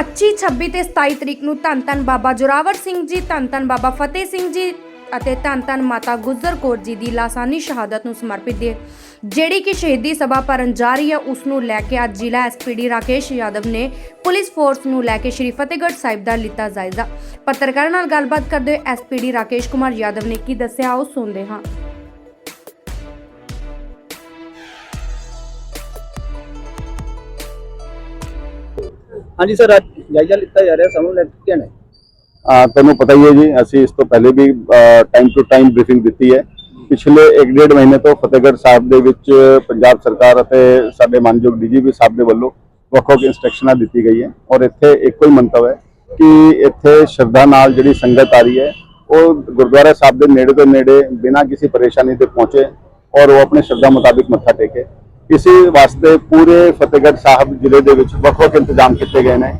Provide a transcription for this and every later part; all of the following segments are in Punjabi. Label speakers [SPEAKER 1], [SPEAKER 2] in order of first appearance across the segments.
[SPEAKER 1] 25 26 ਤੇ 27 ਤਰੀਕ ਨੂੰ ਧੰਨ ਧੰਨ ਬਾਬਾ ਜੋਰਾਵਰ ਸਿੰਘ ਜੀ, ਧੰਨ ਧੰਨ ਬਾਬਾ ਫਤਿਹ ਸਿੰਘ ਜੀ ਅਤੇ ਧੰਨ ਧੰਨ ਮਾਤਾ ਗੁਜਰ ਕੌਰ ਜੀ ਦੀ ਲਾਸਾਨੀ ਸ਼ਹਾਦਤ ਨੂੰ ਸਮਰਪਿਤ ਦੇ ਜਿਹੜੀ ਕਿ ਸ਼ਹੀਦੀ ਸਭਾ ਭਰਨ ਜਾ ਰਹੀ ਹੈ, ਉਸ ਨੂੰ ਲੈ ਕੇ ਅੱਜ ਜ਼ਿਲ੍ਹਾ ਐਸਪੀਡੀ ਰਾਕੇਸ਼ ਯਾਦਵ ਨੇ ਪੁਲਿਸ ਫੋਰਸ ਨੂੰ ਲੈ ਕੇ ਸ਼੍ਰੀ ਫਤਿਹਗੜ੍ਹ ਸਾਹਿਬ ਦਾ ਲਿੱਤਾ ਜਾਇਜ਼ਾ। ਪੱਤਰਕਾਰਾਂ ਨਾਲ ਗੱਲਬਾਤ ਕਰਦੇ ਹੋਏ ਐਸਪੀਡੀ ਰਾਕੇਸ਼ ਕੁਮਾਰ ਯਾਦਵ ਨੇ ਕੀ ਦੱਸਿਆ ਉਹ ਸੁਣਦੇ ਹਾਂ।
[SPEAKER 2] ਹਾਂਜੀ ਸਰ, ਅੱਜ ਜਾਇਜ਼ਾ ਲਿੱਤਾ ਜਾ ਰਿਹਾ ਸਾਨੂੰ ਲੈ ਕੇ
[SPEAKER 3] ਆ ਤੁਹਾਨੂੰ ਪਤਾ ਹੀ ਹੈ ਜੀ, ਅਸੀਂ ਇਸ ਤੋਂ ਪਹਿਲੇ ਵੀ ਟਾਈਮ ਟੂ ਟਾਈਮ ਬਰੀਫਿੰਗ ਦਿੱਤੀ ਹੈ। ਪਿਛਲੇ 1.5 ਮਹੀਨੇ ਤੋਂ ਫਤਿਹਗੜ੍ਹ ਸਾਹਿਬ ਦੇ ਵਿੱਚ ਪੰਜਾਬ ਸਰਕਾਰ ਅਤੇ ਸਾਡੇ ਮਾਨਯੋਗ ਡੀਜੀਪੀ ਸਾਹਿਬ ਦੇ ਵੱਲੋਂ ਵੱਖ-ਵੱਖ ਇੰਸਟਰਕਸ਼ਨਾਂ ਦਿੱਤੀ ਗਈ ਹੈ। ਔਰ ਇੱਥੇ ਇੱਕੋ ਹੀ ਮੰਤਵ ਹੈ ਕਿ ਇੱਥੇ ਸ਼ਰਧਾ ਨਾਲ ਜਿਹੜੀ ਸੰਗਤ ਆ ਰਹੀ ਹੈ, ਉਹ ਗੁਰਦੁਆਰਾ ਸਾਹਿਬ ਦੇ ਨੇੜੇ ਤੋਂ ਨੇੜੇ ਬਿਨਾਂ ਕਿਸੇ ਪਰੇਸ਼ਾਨੀ ਦੇ ਪਹੁੰਚੇ ਔਰ ਉਹ ਆਪਣੇ ਸ਼ਰਧਾ ਮੁਤਾਬਿਕ ਮੱਥਾ ਟੇਕੇ। ਇਸੇ ਵਾਸਤੇ ਪੂਰੇ ਫਤਿਹਗੜ੍ਹ ਸਾਹਿਬ ਜ਼ਿਲ੍ਹੇ ਦੇ ਵਿੱਚ ਵੱਖ-ਵੱਖ ਇੰਤਜ਼ਾਮ ਕੀਤੇ ਗਏ ਨੇ।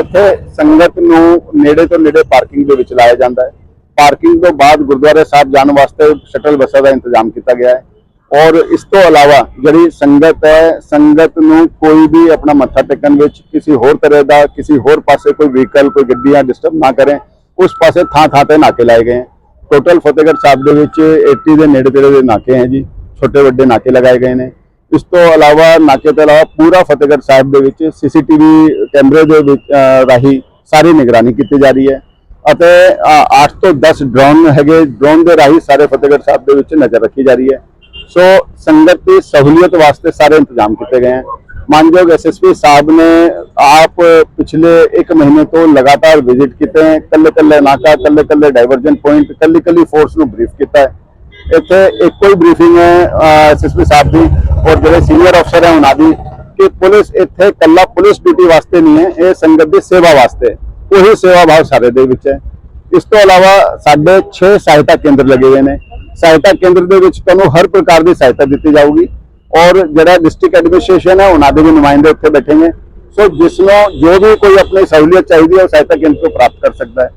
[SPEAKER 3] ਇੱਥੇ ਸੰਗਤ ਨੂੰ ਨੇੜੇ ਤੋਂ ਨੇੜੇ ਪਾਰਕਿੰਗ ਦੇ ਵਿੱਚ ਲਾਇਆ ਜਾਂਦਾ ਹੈ। ਪਾਰਕਿੰਗ ਤੋਂ ਬਾਅਦ ਗੁਰਦੁਆਰਾ ਸਾਹਿਬ ਜਾਣ ਵਾਸਤੇ ਸ਼ਟਲ ਬੱਸਾਂ ਦਾ ਇੰਤਜ਼ਾਮ ਕੀਤਾ ਗਿਆ ਹੈ। ਔਰ ਇਸ ਤੋਂ ਇਲਾਵਾ ਜਿਹੜੀ ਸੰਗਤ ਹੈ, ਸੰਗਤ ਨੂੰ ਕੋਈ ਵੀ ਆਪਣਾ ਮੱਥਾ ਟੇਕਣ ਵਿੱਚ ਕਿਸੇ ਹੋਰ ਤਰ੍ਹਾਂ ਦਾ, ਕਿਸੇ ਹੋਰ ਪਾਸੇ ਕੋਈ ਵਹੀਕਲ ਕੋਈ ਗੱਡੀਆਂ ਡਿਸਟਰਬ ਨਾ ਕਰੇ, ਉਸ ਪਾਸੇ ਥਾਂ ਥਾਂ ਤੇ ਨਾਕੇ ਲਾਏ ਗਏ ਹੈ ਟੋਟਲ ਫਤਿਹਗੜ੍ਹ ਸਾਹਿਬ ਦੇ ਵਿੱਚ 80 ਦੇ ਨੇੜੇ ਤੇੜੇ ਦੇ ਨਾਕੇ ਹੈ ਜੀ। ਛੋਟੇ ਵੱਡੇ ਨਾਕੇ ਲਗਾਏ ਗਏ ਨੇ। ਇਸ ਤੋਂ ਇਲਾਵਾ ਨਾਕੇ ਤੋਂ ਇਲਾਵਾ ਪੂਰਾ ਫਤਿਹਗੜ੍ਹ ਸਾਹਿਬ ਦੇ ਵਿੱਚ ਸੀਸੀਟੀਵੀ ਕੈਮਰੇ ਦੇ ਵਿੱਚ ਰਾਹੀਂ ਸਾਰੀ ਨਿਗਰਾਨੀ ਕੀਤੀ ਜਾ ਰਹੀ ਹੈ। ਅਤੇ 8 ਤੋਂ 10 ਡਰੋਨ ਹੈਗੇ ਡਰੋਨ ਦੇ ਰਾਹੀਂ ਸਾਰੇ ਫਤਿਹਗੜ੍ਹ ਸਾਹਿਬ ਦੇ ਵਿੱਚ ਨਜ਼ਰ ਰੱਖੀ ਜਾ ਰਹੀ ਹੈ। ਸੋ ਸੰਗਤ ਦੀ ਸਹੂਲੀਅਤ ਵਾਸਤੇ ਸਾਰੇ ਇੰਤਜ਼ਾਮ ਕੀਤੇ ਗਏ ਹਨ ਮਾਨਯੋਗ ਐਸਐਸਪੀ ਸਾਹਿਬ ਨੇ ਆਪ ਪਿਛਲੇ 1 ਮਹੀਨੇ ਤੋਂ ਲਗਾਤਾਰ ਵਿਜ਼ਿਟ ਕੀਤੇ ਹੈ। ਕੱਲੇ ਕੱਲੇ ਨਾਕਾ ਕੱਲੇ ਕੱਲੇ ਡਾਈਵਰਜਨ ਪੁਆਇੰਟ ਕੱਲੀ ਕੱਲੀ ਫੋਰਸ ਨੂੰ ਬਰੀਫ ਕੀਤਾ ਹੈ। ਇੱਥੇ ਇੱਕੋ ਹੀ ਬਰੀਫਿੰਗ ਹੈ ਐਸਐਸਪੀ ਸਾਹਿਬ ਦੀ ਔਰ ਜਿਹੜੇ ਸੀਨੀਅਰ ਅਫਸਰ ਹੈ ਉਹਨਾਂ ਦੀ ਕਿ ਪੁਲਿਸ ਇੱਥੇ ਕੱਲਾ ਪੁਲਿਸ ਡਿਊਟੀ ਵਾਸਤੇ ਨਹੀਂ ਹੈ, ਇਹ ਸੰਗਤ ਦੀ ਸੇਵਾ ਵਾਸਤੇ ਉਹੀ ਸੇਵਾ ਭਾਵ ਸਾਰੇ ਦੇ ਵਿੱਚ ਹੈ। ਇਸ ਤੋਂ ਇਲਾਵਾ ਸਾਡੇ 6 ਸਹਾਇਤਾ ਕੇਂਦਰ ਲੱਗੇ ਹੋਏ ਨੇ। ਸਹਾਇਤਾ ਕੇਂਦਰ ਦੇ ਵਿੱਚ ਤੁਹਾਨੂੰ ਹਰ ਪ੍ਰਕਾਰ ਦੀ ਸਹਾਇਤਾ ਦਿੱਤੀ ਜਾਊਗੀ ਔਰ ਜਿਹੜਾ ਡਿਸਟ੍ਰਿਕਟ ਐਡਮਿਨਿਸਟ੍ਰੇਸ਼ਨ ਹੈ, ਉਹਨਾਂ ਦੇ ਵੀ ਨੁਮਾਇੰਦੇ ਉੱਥੇ ਬੈਠेंगे ਸੋ ਜਿਸ ਨੂੰ ਜੋ ਵੀ ਕੋਈ ਆਪਣੀ ਸਹੂਲਤ ਚਾਹੀਦੀ ਹੈ, ਉਹ ਸਹਾਇਤਾ ਕੇਂਦਰ ਤੋਂ ਪ੍ਰਾਪਤ ਕਰ ਸਕਦਾ ਹੈ।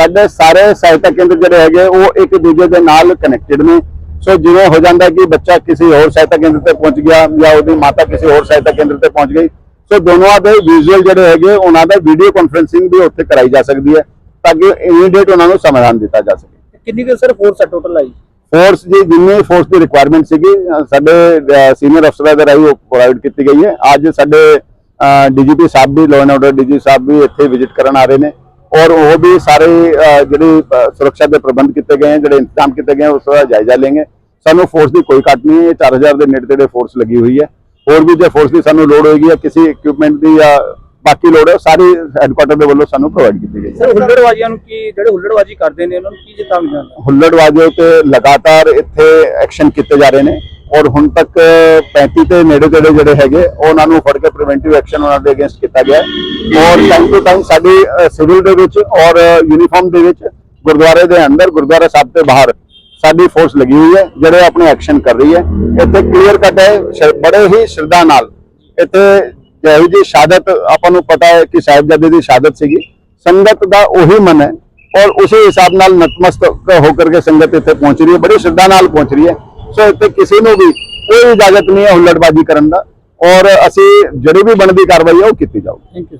[SPEAKER 3] ਸਾਡੇ ਸਾਰੇ ਸਹਾਇਤਾ ਕੇਂਦਰ ਜਿਹੜੇ ਹੈਗੇ ਉਹ ਇੱਕ ਦੂਜੇ ਦੇ ਨਾਲ ਕਨੈਕਟਡ ਨੇ। ਸੋ ਜਿਵੇਂ ਹੋ ਜਾਂਦਾ ਕਿ ਬੱਚਾ ਕਿਸੇ ਹੋਰ ਸਹਾਇਤਾ ਕੇਂਦਰ ਤੇ ਪਹੁੰਚ ਗਿਆ ਜਾਂ ਉਹਦੀ ਮਾਤਾ ਕਿਸੇ ਹੋਰ ਸਹਾਇਤਾ ਕੇਂਦਰ ਤੇ ਪਹੁੰਚ ਗਈ। ਸੋ ਦੋਨੋਂ ਦੇ ਵਿਜ਼ੂਅਲ ਜਿਹੜੇ ਹੈਗੇ ਉਹਨਾਂ ਦਾ ਵੀਡੀਓ ਕਾਨਫਰੈਂਸਿੰਗ ਵੀ ਉੱਥੇ ਕਰਾਈ ਜਾ ਸਕਦੀ ਹੈ ਤਾਂ ਕਿ ਇਮੀਡੀਏਟ ਉਹਨਾਂ ਨੂੰ ਸਮਾਧਾਨ ਦਿੱਤਾ ਜਾ ਸਕੇ।
[SPEAKER 2] ਕਿੰਨੀ ਕੁ ਸਰ ਫੋਰਸ ਹੈ ਟੋਟਲ ਆਈ
[SPEAKER 3] ਫੋਰਸ ਜੀ ਜਿੰਨੀ ਫੋਰਸ ਦੀ ਰਿਕੁਆਇਰਮੈਂਟ ਸੀਗੀ ਸਾਡੇ ਸੀਨੀਅਰ ਅਫਸਰਾਂ ਦੇ ਰਾਹੀਂ ਉਹ ਪ੍ਰੋਵਾਈਡ ਕੀਤੀ ਗਈ ਹੈ। ਅੱਜ ਸਾਡੇ ਡੀਜੀਪੀ ਸਾਹਿਬ ਵੀ ਐਂਡ ਆਰਡਰ ਡੀਜੀ ਸਾਹਿਬ ਵੀ ਇੱਥੇ ਵਿਜ਼ਿਟ ਕਰਨ ਆ ਰਹੇ ਨੇ। ਔਰ ਉਹ ਵੀ ਸਾਰੇ ਅਹ, ਜਿਹੜੀ ਸੁਰੱਖਿਆ ਦੇ ਪ੍ਰਬੰਧ ਕੀਤੇ ਗਏ ਹਨ ਜਿਹੜੇ ਇੰਤਜ਼ਾਮ ਕੀਤੇ ਗਏ ਹਨ ਉਸ ਦਾ ਜਾਇਜ਼ਾ ਲੈਣਗੇ। ਸਾਨੂੰ ਫੋਰਸ ਦੀ ਕੋਈ ਘੱਟ ਨਹੀਂ ਹੈ 4000 ਦੇ ਨੇੜੇ ਤੇੜੇ ਫੋਰਸ ਲੱਗੀ ਹੋਈ ਹੈ। ਹੋਰ ਵੀ ਜੇ ਫੋਰਸ ਦੀ ਸਾਨੂੰ ਲੋੜ ਹੋਏਗੀ ਜਾਂ ਕਿਸੇ ਇਕਵਿਪਮੈਂਟ ਦੀ ਜਾਂ ਬਾਕੀ ਲੋੜ ਹੈ ਸਾਰੀ ਹੈੱਡਕੁਆਟਰ ਦੇ ਵੱਲੋਂ ਸਾਨੂੰ ਪ੍ਰੋਵਾਈਡ ਕੀਤੀ ਗਈ ਹੈ
[SPEAKER 2] ਸਰ ਹੁੱਲੜਵਾਜੀਆਂ ਨੂੰ ਕੀ ਜਿਹੜੇ ਹੁੱਲੜਵਾਜੀ ਕਰਦੇ ਨੇ ਉਹਨਾਂ ਨੂੰ ਕੀ ਚੇਤਾਵਨੀ
[SPEAKER 3] ਤੇ ਲਗਾਤਾਰ ਇੱਥੇ ਐਕਸ਼ਨ ਕੀਤੇ ਜਾ ਰਹੇ ਨੇ। ਔਰ ਹੁਣ ਤੱਕ 35 ਤੇ ਨੇੜੇ ਤੇੜੇ ਜਿਹੜੇ ਹੈਗੇ, ਉਹਨਾਂ ਨੂੰ ਫੜ ਕੇ ਪ੍ਰੀਵੈਂਟਿਵ ਐਕਸ਼ਨ ਉਹਨਾਂ ਦੇ ਅਗੇਂਸਟ ਕੀਤਾ ਗਿਆ ਹੈ। ਔਰ ਟਾਈਮ ਟੂ ਟਾਈਮ ਸਾਡੀ ਸਿਵਲ ਦੇ ਵਿੱਚ ਔਰ ਯੂਨੀਫਾਰਮ ਦੇ ਵਿੱਚ ਗੁਰਦੁਆਰੇ ਦੇ ਅੰਦਰ, ਗੁਰਦੁਆਰਾ ਸਾਹਿਬ ਦੇ ਬਾਹਰ ਸਾਡੀ ਫੋਰਸ ਲੱਗੀ ਹੋਈ ਹੈ, ਜਿਹੜੇ ਆਪਣੇ ਐਕਸ਼ਨ ਕਰ ਰਹੀ ਹੈ। ਇੱਥੇ ਕਲੀਅਰ ਕੱਟ ਹੈ ਸ਼- ਬੜੇ ਹੀ ਸ਼ਰਧਾ ਨਾਲ। ਇੱਥੇ ਜਿਹੋ ਜੀ ਸ਼ਹਾਦਤ ਆਪਾਂ ਨੂੰ ਪਤਾ ਹੈ ਕਿ ਸਾਹਿਬਜ਼ਾਦੇ ਦੀ ਸ਼ਹਾਦਤ ਸੀਗੀ। ਸੰਗਤ ਦਾ ਉਹੀ ਮਨ ਹੈ ਔਰ ਉਸੇ ਹਿਸਾਬ ਨਾਲ ਨਤਮਸਤਕ ਹੋ ਕਰਕੇ ਸੰਗਤ ਇੱਥੇ ਪਹੁੰਚ ਰਹੀ ਹੈ, ਬੜੀ ਸ਼ਰਧਾ ਨਾਲ ਪਹੁੰਚ ਰਹੀ ਹੈ। ਸੋ ਇੱਥੇ ਕਿਸੇ ਨੂੰ ਵੀ ਕੋਈ ਇਜਾਜ਼ਤ ਨਹੀਂ ਹੈ ਹੁੱਲੜਬਾਜ਼ੀ ਕਰਨ ਦਾ। ਔਰ ਅਸੀਂ ਜਿਹੜੀ ਵੀ ਬਣਦੀ ਕਾਰਵਾਈ ਹੈ ਉਹ ਕੀਤੀ ਜਾਊਗੀ।
[SPEAKER 2] Thank you